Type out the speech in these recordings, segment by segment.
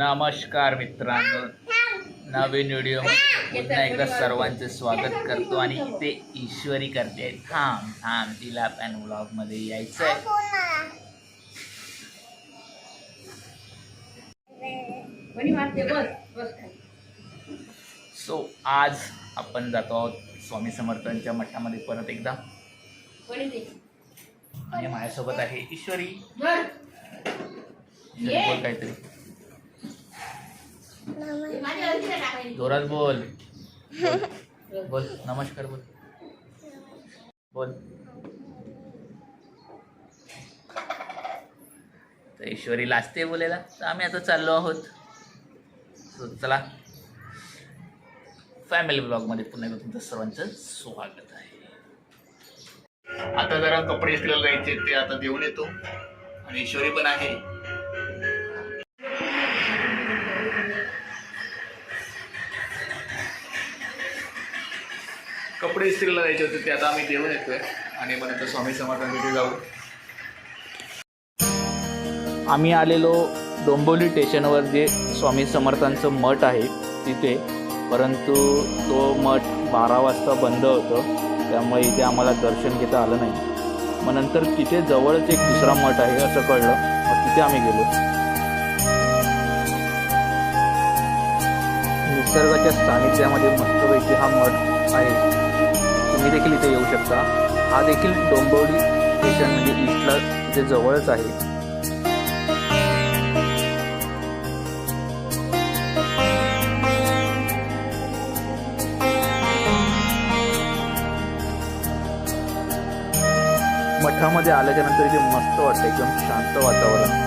नमस्कार मित्रांनो. नवीन व्हिडिओ पुन्हा एकदा सर्वांचं स्वागत करतो आणि इथे ईश्वरी करते. थांब थांब तिला पण ब्लॉगमध्ये यायचं आहे. सो आज आपण जातो आहोत स्वामी समर्थांच्या मठामध्ये परत एकदा. ते आणि माझ्यासोबत आहे ईश्वरी. काहीतरी. जोरात बोल. बोल. बोल. नमस्कार बोल. बोल. तर ईश्वरी लाजते बोलायला. तर आम्ही आता चाललो आहोत. चला. फॅमिली ब्लॉगमध्ये पुन्हा एकदा तुमचं सर्वांचं स्वागत आहे. आता जरा कपडे इस्त्रीला जायचे ते आता देऊन येतो. आणि ईश्वरी पण आहे. कपडे इस्त्रीला द्यायचे होते ते आता आम्ही देऊन येतोय. आणि मग नंतर स्वामी समर्थांकडे जाऊ. आम्ही आलेलो डोंबिवली स्टेशनवर जे स्वामी समर्थांचं मठ आहे तिथे. परंतु तो मठ बारा वाजता बंद होतं. त्यामुळे इथे आम्हाला दर्शन घेता आलं नाही. मग नंतर तिथे जवळच एक दुसरा मठ आहे असं कळलं. मग तिथे आम्ही गेलो. निसर्गाच्या सानिध्यामध्ये मस्तपैकी हा मठ आहे. तुम्ही देखील इथे येऊ शकता. हा देखील डोंबिवली स्टेशन म्हणजे ईस्टला इथे जवळच आहे. मठामध्ये आल्याच्यानंतर जे मस्त वाटतं एकदम शांत वातावरण.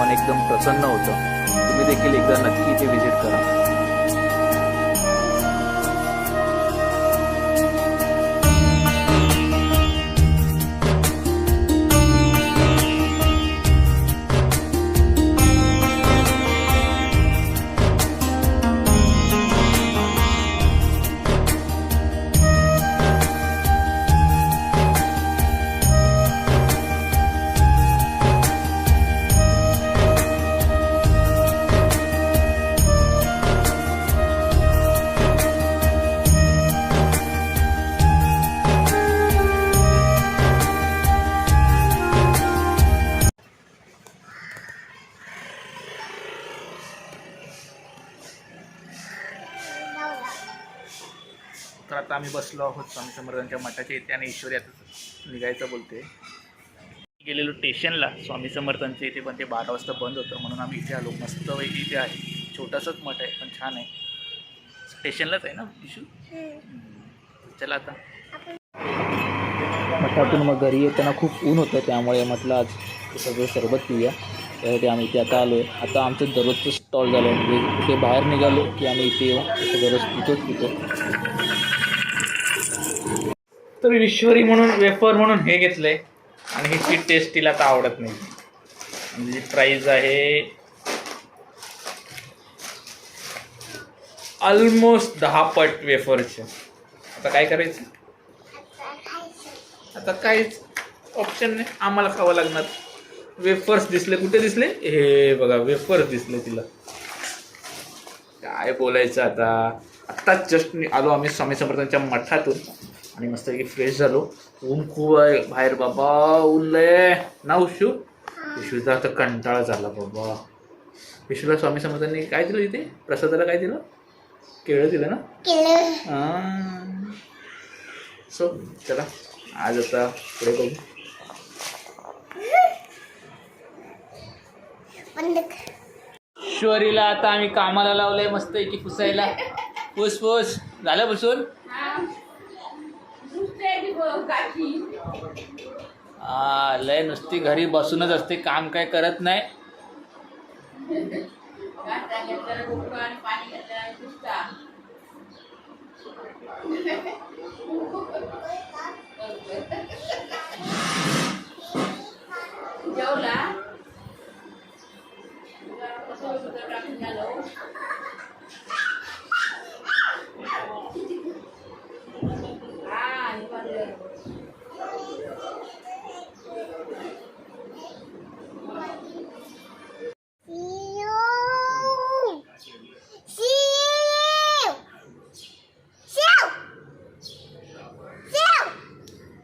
मन एकदम प्रसन्न होतं. तुम्ही देखील एकदा नक्की इथे व्हिजिट करा. तर आता आम्ही बसलो आहोत स्वामी समर्थांच्या मठाच्या इथे आणि ईश्वरी आता निघायचं बोलते गेलेलो स्टेशनला स्वामी समर्थांचे इथे पण ते बारा वाजता बंद होतं म्हणून आम्ही इथे आलो. मस्तपैकी इथे आहे. छोटासाच मठ आहे पण छान आहे. स्टेशनलाच आहे ना इशू चला आता. मठातून मग घरी येताना खूप ऊन होतं त्यामुळे म्हटलं आज ते सगळं सरबत पिऊया. त्यासाठी आम्ही इथे आता आलो आहे आता आमचं दररोजचं स्टॉल झालं. म्हणजे कुठे बाहेर निघालो की आम्ही इथे येऊ. दररोज पितोच पितो. तर ईश्वरी म्हणून वेफर म्हणून हे घेतलंय. आणि ह्याची टेस्ट तिला आता आवडत नाही. म्हणजे प्राईज आहे ऑलमोस्ट दहा पट वेफरचे आता काय करायचं? आता काहीच ऑप्शन नाही. आम्हाला खावं लागणार. वेफर्स दिसले कुठे दिसले? हे बघा वेफर्स दिसले तिला. काय बोलायचं आता? आत्ताच जस्ट आलो आम्ही स्वामी समर्थांच्या मठातून. आणि मस्त फ्रेश झालो. ऊन खूप आहे. बाहेर बाबा ऊन लय ना उशू? विशूचा आता कंटाळा झाला बाबा. विशूला स्वामी समर्थांनी काय दिलं इथे? प्रसादाला काय दिलं? केळं दिलं ना? सो चला. आज आता पुढे बघू. ईश्वरीला आता आम्ही कामाला लावलंय मस्त की पुसायला. पुस पुस. झालं बसून हा. लय नुसती घरी बसूनच असते काम काय करत नाही. जेवला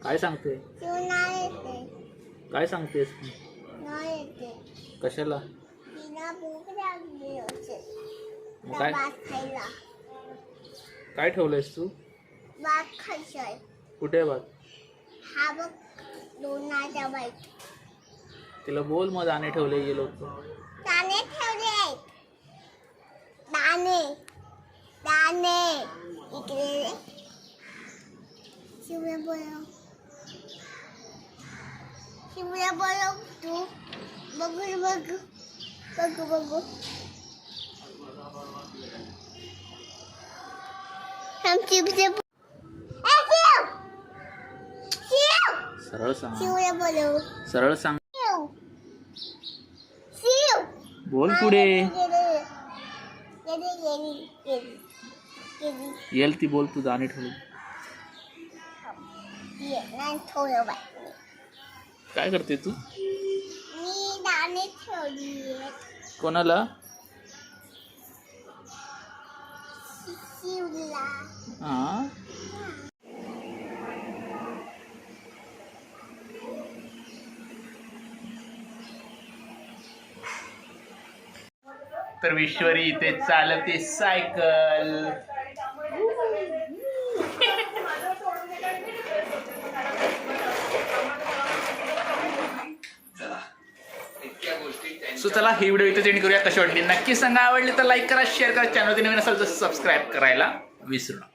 काय सांगते काय सांगतेस? कशाला? मग काय? भात काय ठेवलंयस तू? भात खायचंय. कुठे बात हा बघ दोनाच्या बाईक तिला बोल मग दाणे ठेवले गेलो दाणे ठेवले आहेत. दाणे. दाणे. इकडे शिवला बोलव. शिवला बोलव तू बघू बघू बघू बघू थांब शिवचे ए, शिव! शिव! सरळ सांग शिवला बोलव सरळ सांग शिव शिव बोल पुढे गेली गेली गेली गेली गेली येल ती बोल तू दाणे ठेवले ये नाही ठेवलं बाई काय करते तू? मी दाणे ठेवली कोणाला? शिवला हा. तर विश्वरी इथे चालते सायकल. सो चला ही व्हिडिओ इथे एंड करूया. कशी वाटली? नक्की सांगा. आवडली तर लाईक करा शेअर करा. चॅनल नवीन असाल तर सबस्क्राईब करायला विसरू नका.